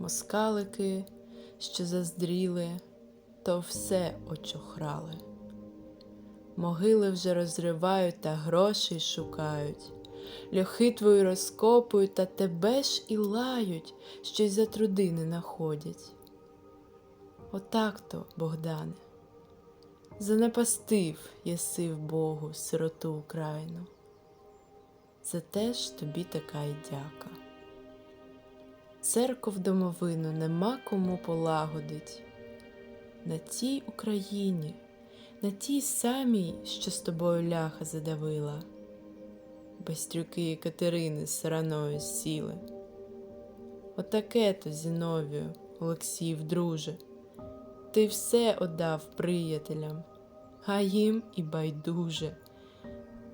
Москалики, що заздріли, то все очохрали. Могили вже розривають та грошей шукають, льохи твої розкопують та тебе ж і лають, що й за труди не находять. Отак то, Богдане, занапастив єси в Богу сироту Україну. За те ж тобі така й дяка. Церков домовину нема кому полагодить. На тій Україні, на тій самій, що з тобою ляха задавила, Бастрюки Катерини з сіли. Отаке то, Зіновію, Олексіїв, друже, ти все оддав приятелям, а їм і байдуже.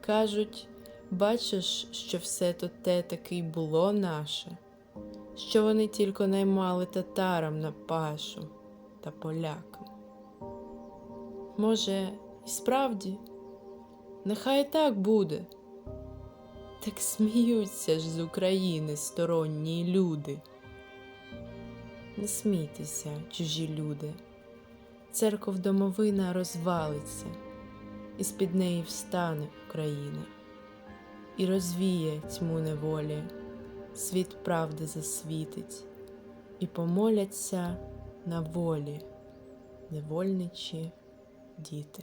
Кажуть, бачиш, що все то те таки й було наше що вони тільки наймали татарам на пашу та полякам. Може, і справді, нехай так буде. Так сміються ж з України сторонні люди. Не смійтеся, чужі люди, церков домовина розвалиться, і з-під неї встане Україна і розвіє тьму неволі світ правди засвітить, і помоляться на волі невольничі діти.